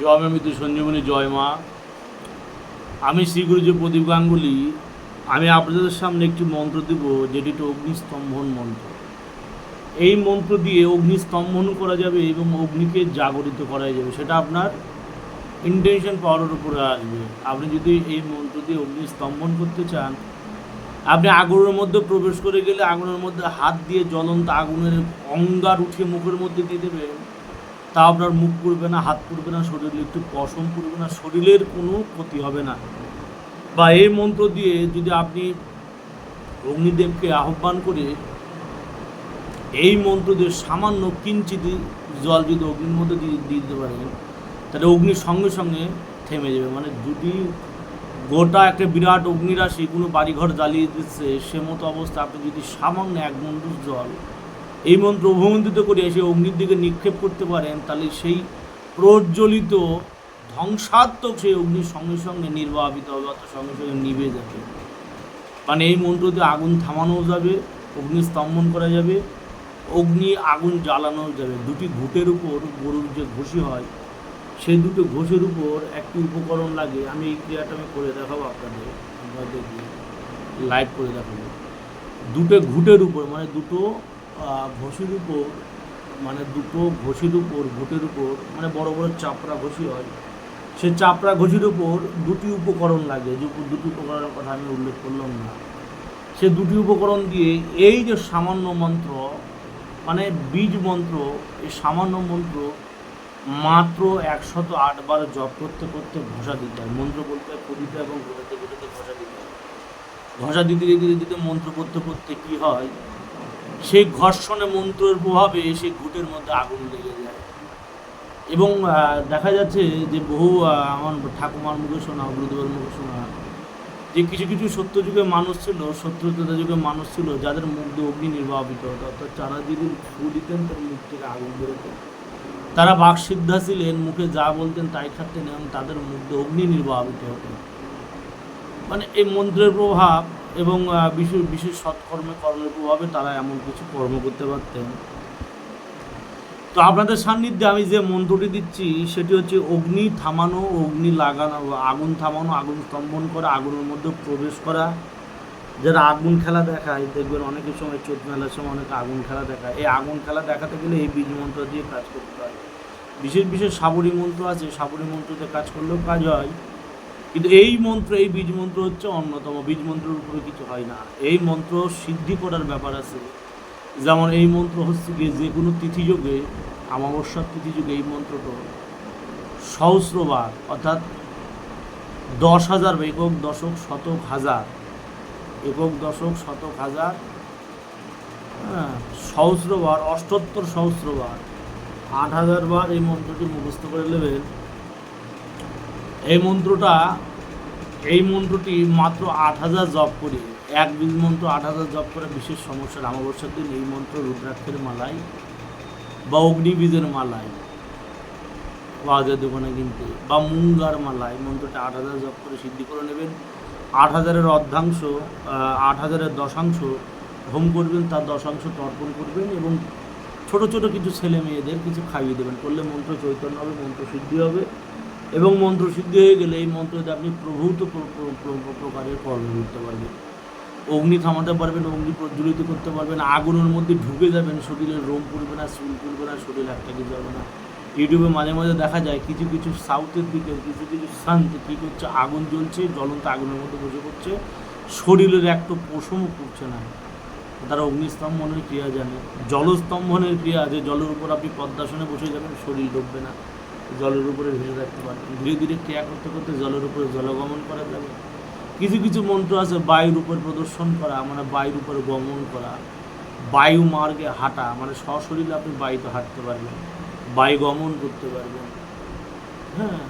জয় মা মৃত্যু সঞ্জীবনী জয় মা। আমি শ্রীগুরুজি প্রদীপ গাঙ্গুলি। আমি আপনাদের সামনে একটি মন্ত্র দেব, যেটি একটি অগ্নিস্তম্ভন মন্ত্র। এই মন্ত্র দিয়ে অগ্নিস্তম্ভন করা যাবে এবং অগ্নিকে জাগরিত করা যাবে। সেটা আপনার ইন্টেনশন পাওয়ারের উপরে আসবে। আপনি যদি এই মন্ত্র দিয়ে অগ্নিস্তম্ভন করতে চান, আপনি আগুনের মধ্যে প্রবেশ করে গেলে আগুনের মধ্যে হাত দিয়ে জ্বলন্ত আগুনের অঙ্গার উঠিয়ে মুখের মধ্যে দিয়ে দেবেন। তা আপনার মুখ পুড়বে না, হাত পুড়বে না, শরীরে একটু পশম পুড়বে না, শরীরের কোনো ক্ষতি হবে না। বা এই মন্ত্র দিয়ে যদি আপনি অগ্নিদেবকে আহ্বান করে এই মন্ত্র দিয়ে সামান্য কিঞ্চিত জল যদি অগ্নির মধ্যে দিয়ে দিতে পারেন, তাহলে অগ্নির সঙ্গে সঙ্গে থেমে যাবে। মানে যদি গোটা একটা বিরাট অগ্নিরাশি কোনো বাড়িঘর জ্বালিয়ে দিচ্ছে, সে মতো অবস্থা আপনি যদি সামান্য এক মন্ত্র জল এই মন্ত্র অভিমন্ত্রিত করে এসে অগ্নির দিকে নিক্ষেপ করতে পারেন, তাহলে সেই প্রজ্বলিত, ধ্বংসাত্মক সেই অগ্নির সঙ্গে সঙ্গে নির্বাপিত হবে, অর্থাৎ সঙ্গে সঙ্গে নিভে যাবে। মানে এই মন্ত্র দিয়ে আগুন থামানোও যাবে, অগ্নি স্তম্ভন করা যাবে, অগ্নি আগুন জ্বালানোও যাবে। দুটি ঘুটের উপর গরুর যে ঘষি হয়, সেই দুটো ঘষের উপর একটি উপকরণ লাগে। আমি এই ক্রিয়াটা আমি করে দেখাবো আপনাদের আপনাদের লাইভ করে দেখাবো। দুটো ঘুটের উপর মানে দুটো ঘষির উপর মানে দুটো ঘষির উপর, ঘুটের উপর মানে বড় বড় চাপড়া ঘষি হয়। সে চাপড়া ঘষির উপর দুটি উপকরণ লাগে, যে দুটি উপকরণের কথা আমি উল্লেখ করলাম না। সে দুটি উপকরণ দিয়ে এই যে সামান্য মন্ত্র মানে বীজ মন্ত্র, এই সামান্য মন্ত্র মাত্র একশত আটবার জপ করতে করতে ঘষা দিতে হয়। মন্ত্র বলতে পড়িতে এবং ঘোরাতে ঘোরাতে ঘষা দিতে হয়। ঘষা দিতে দিতে দিতে মন্ত্র করতে করতে কী হয়? সেই ঘর্ষণে মন্ত্রের প্রভাবে সেই ঘুটের মধ্যে আগুন লেগে যায়। এবং দেখা যাচ্ছে যে বহু আমার ঠাকুমার মুখে শোনা, গুরুদেবের মুখে শোনা, যে কিছু কিছু সত্য যুগে মানুষ ছিল সত্যতা যুগে মানুষ ছিল, যাদের মুখ দিয়ে অগ্নি নির্বাপিত হতো। অর্থাৎ চারা যদি ফু দিতেন, তার মুখ থেকে আগুন বেরোতো তারা বাকসিদ্ধা ছিলেন, মুখে যা বলতেন, তাই খাটতেন, এবং তাদের মুখ দিয়ে অগ্নি নির্বাপিত হতো। মানে এই মন্ত্রের প্রভাব এবং বিশেষ বিশেষ সৎকর্মে কর্মের প্রভাবে তারা এমন কিছু কর্ম করতে পারতেন। তো আপনাদের সান্নিধ্যে আমি যে মন্ত্রটি দিচ্ছি, সেটি হচ্ছে অগ্নি থামানো, অগ্নি লাগানো, আগুন থামানো, আগুন স্তম্ভন করা, আগুনের মধ্যে প্রবেশ করা। যারা আগুন খেলা দেখায়, দেখবেন অনেকের সময় চোখ মেলার সময় অনেক আগুন খেলা দেখায়। এই আগুন খেলা দেখাতে গেলে এই বীজ মন্ত্র দিয়ে কাজ করতে হয়। বিশেষ বিশেষ সাবরী মন্ত্র আছে, সাবরী মন্ত্রতে কাজ করলেও কাজ হয়। কিন্তু এই মন্ত্র, এই বীজ মন্ত্র হচ্ছে অন্যতম। বীজ মন্ত্রের উপরে কিছু হয় না। এই মন্ত্র সিদ্ধি করার ব্যাপার আছে। যেমন এই মন্ত্র হচ্ছে গিয়ে যে কোনো তিথিযোগে অমাবস্যার তিথিযোগে এই মন্ত্রটা সহস্রবার, অর্থাৎ দশ হাজার, একক, দশক, শতক, হাজার, একক, দশক, শতক, হাজার হ্যাঁ সহস্রবার, অষ্টোত্তর সহস্রবার, আট হাজার বার এই মন্ত্রটি মুখস্থ করে নেবেন। এই মন্ত্রটা, এই মন্ত্রটি মাত্র আট হাজার জপ করি। এক বীজ মন্ত্র আট হাজার জপ করে বিশেষ সমস্যা অমাবস্যার দিন এই মন্ত্র রুদ্রাক্ষের মালাই বা অগ্নি বীজের মালাই পাওয়া যায় দোকানে কিনতে, বা মুঙ্গার মালাই মন্ত্রটা আট হাজার জপ করে সিদ্ধি করে নেবেন। আট হাজারের অর্ধাংশ আট হাজারের দশাংশ হোম করবেন, তার দশাংশ তর্পণ করবেন এবং ছোট ছোট কিছু ছেলে মেয়েদের কিছু খাইয়ে দেবেন। করলে মন্ত্র চৈতন্য হবে, মন্ত্র সিদ্ধি হবে। এবং মন্ত্র সিদ্ধি হয়ে গেলে এই মন্ত্র দিয়ে আপনি প্রভূত প্র- প্র- প্র- প্রকারের কর্ম করতে পারবেন। অগ্নি থামাতে পারবেন, অগ্নি প্রজ্বলিত করতে পারবেন, আগুনের মধ্যে ঢুকে যাবেন, শরীরের রোম পড়বে না, চুল পড়বে না, শরীর একটা কিছু হবে না। ইউটিউবে মাঝে মাঝে দেখা যায় কিছু কিছু সাউথের দিকে, কিছু কিছু শান্ত কী করছে, আগুন জ্বলছে, জ্বলন্ত আগুনের মধ্যে বসে পড়ছে। শরীরের একটু পশমও পড়ছে না। তারা অগ্নিস্তম্ভনের ক্রিয়া জানে। জলস্তম্ভনের ক্রিয়া যে জলের উপর আপনি পদ্মাসনে বসে যাবেন, শরীর ডুববে না। জলের উপরে ভেসে থাকতে পারবেন ধীরে ধীরে ক্রিয়া করতে করতে জলের উপরে জলগমন করা যাবে। কিছু কিছু মন্ত্র আছে, বায়ুর উপর প্রদর্শন করা মানে বায়ুর উপর গমন করা। বায়ু মার্গে হাঁটা মানে সশরীরে আপনি বায়ুতে হাঁটতে পারবেন, বায়ু গমন করতে পারবেন। হ্যাঁ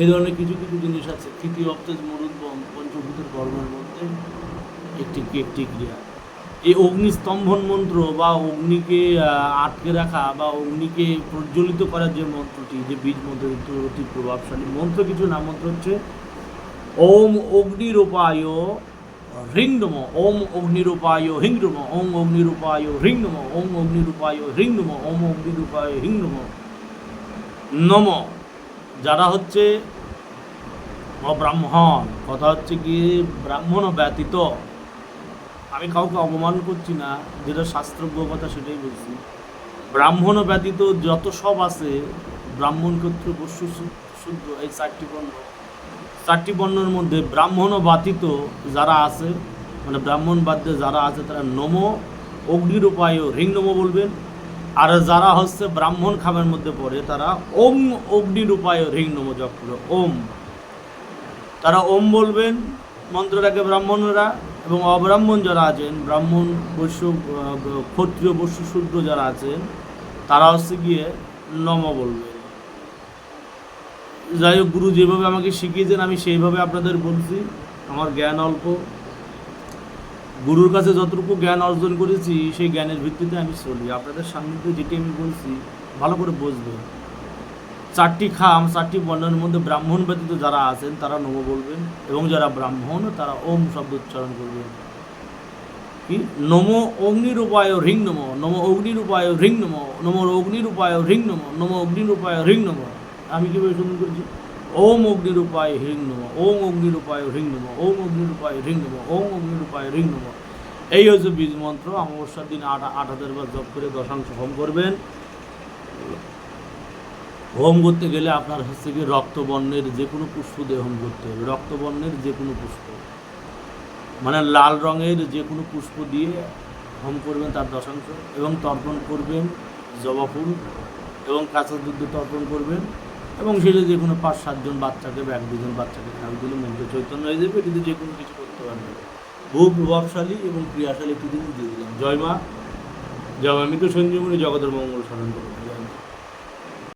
এই ধরনের কিছু কিছু জিনিস আছে। তৃতীয় অপ্তেজ মরুদ্বম পঞ্চভূতের কর্মের মধ্যে একটি একটি ক্রিয়া। এই অগ্নিস্তম্ভন মন্ত্র বা অগ্নিকে আটকে রাখা বা অগ্নিকে প্রজ্বলিত করার যে মন্ত্রটি, যে বীজ মন্ত্র অতি প্রভাবশালী মন্ত্র কিছু না, মন্ত্র হচ্ছে ওম অগ্নিরূপায় হ্রিং নম ওম অগ্নিরূপায় হিং নম ওম অগ্নিরূপায় হ্রিং নম ওম অগ্নিরূপায় হ্রিং নম ওম অগ্নিরূপায় হিং নম নম। যারা হচ্ছে অব্রাহ্মণ, কথা হচ্ছে কি ব্রাহ্মণ ব্যতীত। আমি কাউকে অপমান করছি না, যেটা শাস্ত্রজ্ঞ কথা সেটাই বলছি। ব্রাহ্মণ ব্যতীত যত সব আছে, ব্রাহ্মণ ক্ষেত্র বস্য শুদ্ধ, এই চারটি বর্ণ। চারটি বর্ণের মধ্যে ব্রাহ্মণ ব্যতীত যারা আছে মানে ব্রাহ্মণ বাদ্যে যারা আছে, তারা নম অগ্নির উপায় রিং নম বলবেন। আর যারা হচ্ছে ব্রাহ্মণ খামের মধ্যে পড়ে, তারা ওম অগ্নির উপায় রিং নম জপ ওম। তারা ওম বলবেন, মন্ত্রটাকে ব্রাহ্মণরা। এবং অব্রাহ্মণ যারা আছেন, ব্রাহ্মণ বৈশ্য ক্ষত্রিয় বৈশ্য শূদ্র যারা আছেন, তারা হচ্ছে গিয়ে নম বলবেন যাই হোক, গুরু যেভাবে আমাকে শিখিয়েছেন, আমি সেইভাবে আপনাদের বলছি। আমার জ্ঞান অল্প। গুরুর কাছে যতটুকু জ্ঞান অর্জন করেছি, সেই জ্ঞানের ভিত্তিতে আমি চলি। আপনাদের সান্নিধ্যে যেটি আমি বলছি, ভালো করে বুঝবেন। চারটি খাম, চারটি বর্ণের মধ্যে ব্রাহ্মণ ব্যতীত যারা আছেন, তারা নম বলবেন এবং যারা ব্রাহ্মণ, তারা ওম শব্দ উচ্চারণ করবেন। কি? নম অগ্নির উপায় রিং নম নম অগ্নির উপায় রিং নম নম অগ্নির উপায় রিং নম নম অগ্নির উপায় রিং নম। আমি কীভাবে শুনুন করছি? ওম অগ্নির উপায় হ্রিং নম, ওম অগ্নির উপায় হ্রিং নম, ওম অগ্নির উপায় হ্রিং নম, ওম অগ্নির উপায় রিং নম। এই হচ্ছে বীজ মন্ত্র। অমাবস্যার দিন আট আট হাজার বার জপ করে দশাংশ হোম করবেন। হোম করতে গেলে আপনার হচ্ছে কি রক্তবর্ণের যে কোনো পুষ্প দিয়ে হোম করতে হবে, রক্তবর্ণের যে কোনো পুষ্প। মানে লাল রঙের যে কোনো পুষ্প দিয়ে হোম করবেন তার দশাংশ এবং তর্পণ করবেন জবা ফুল এবং কাঁচা দুধ তর্পণ করবেন এবং সেটা যে কোনো পাঁচ সাতজন বাচ্চাকে বা এক দুজন বাচ্চাকে খাওয়া দিলে মন্ত্র চৈতন্য হয়ে যাবে কিন্তু যে কোনো কিছু করতে পারবে খুব প্রভাবশালী এবং ক্রিয়াশালী একটি দিয়ে দিলাম। জয় মা জয় মা তো সঞ্জীবনী জগতের মঙ্গল সাধন করব